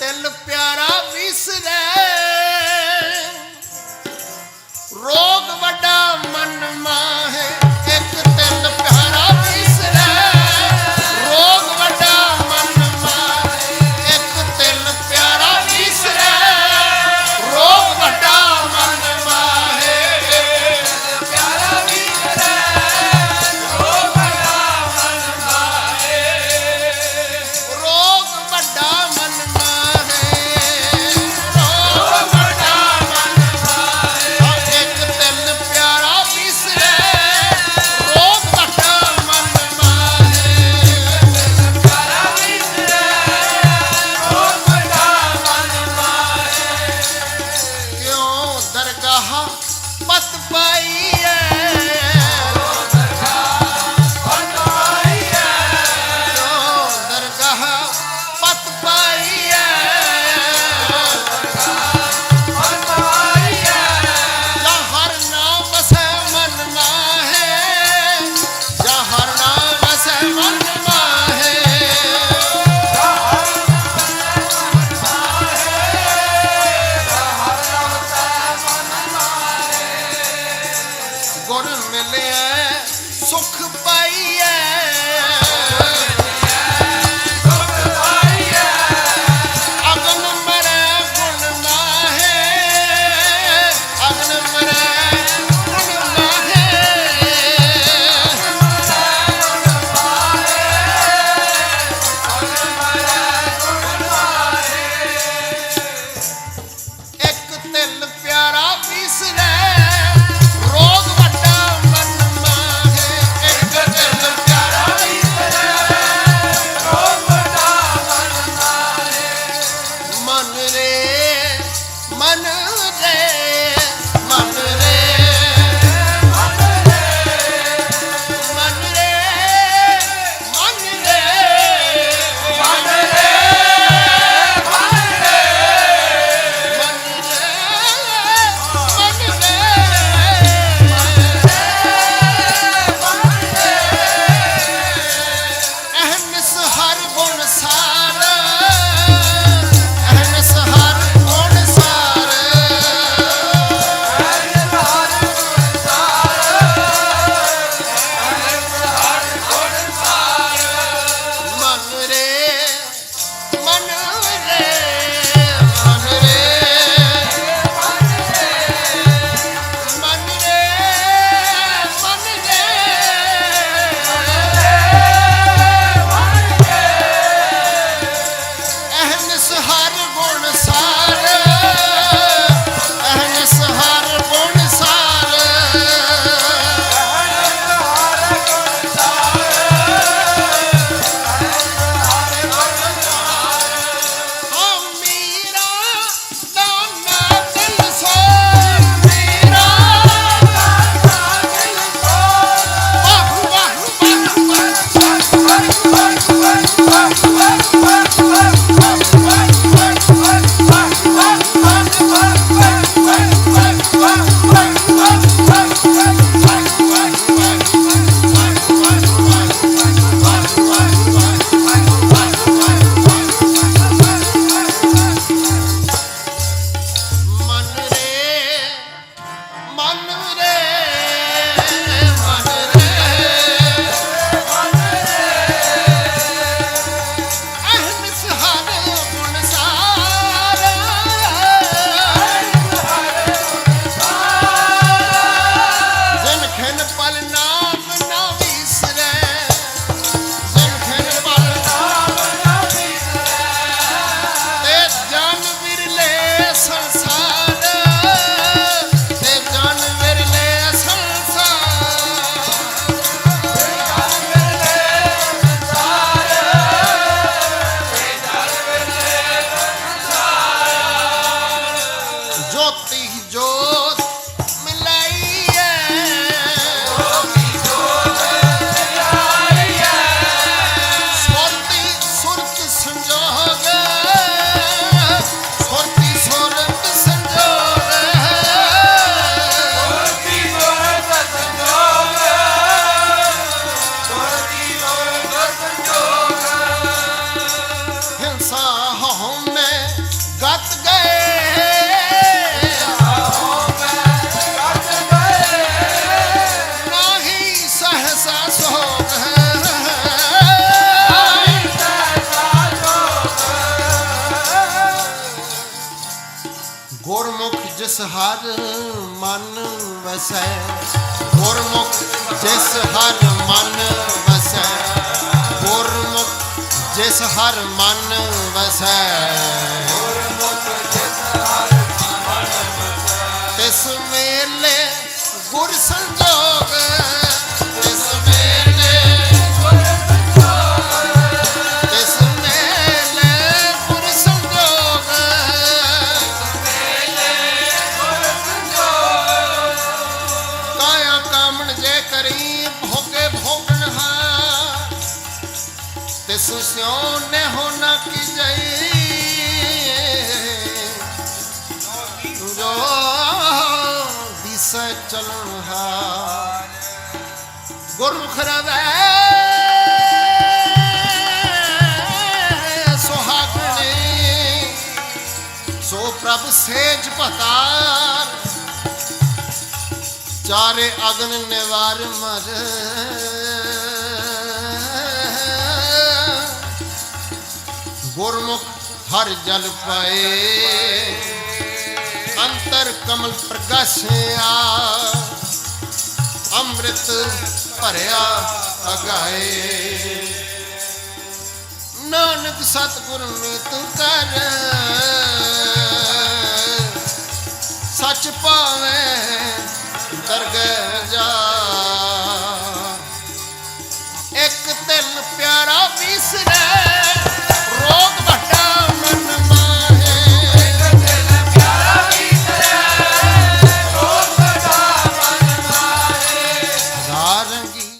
ਤਿਲ ਪਿਆਰਾ hermana. Hey, hey, hey, hey. ਜਿਸ ਹਰ ਮਨ ਵਸੈ, ਗੁਰਮੁਖ ਜਿਸ ਹਰ ਮਨ ਵਸੈ, ਗੁਰਮੁਖ ਜਿਸ ਹਰ ਮਨ ਵਸੈ। ਤਿਸ ਵੇਲੇ ਗੁਰ ਸੰਜੋਗ ਤਿਸ ਸਿਉ ਨੇ ਹੋਣਾ ਕੀ ਜਈ ਜੋ ਦਿਸੈ ਚਲਣ ਹਾ ਗੁਰਮੁਖ ਰਵੈ ਸੋ ਪ੍ਰਭ ਸੇਜ ਪਤਾਰ ਚਾਰੇ ਅਗਨ ਨਿਵਾਰ ਮਰ। ਗੁਰਮੁਖ ਹਰ ਜਲ ਪਾਏ। ਅੰਤਰ ਕਮਲ ਪ੍ਰਗਾਸਿਆ। ਅੰਮ੍ਰਿਤ ਭਰਿਆ ਅਗਾਏ। ਨਾਨਕ ਸਤਿਗੁਰ ਮੀਤ ਕਰ। ਸੱਚ ਪਾਵੇ ਦਰਗਹਿ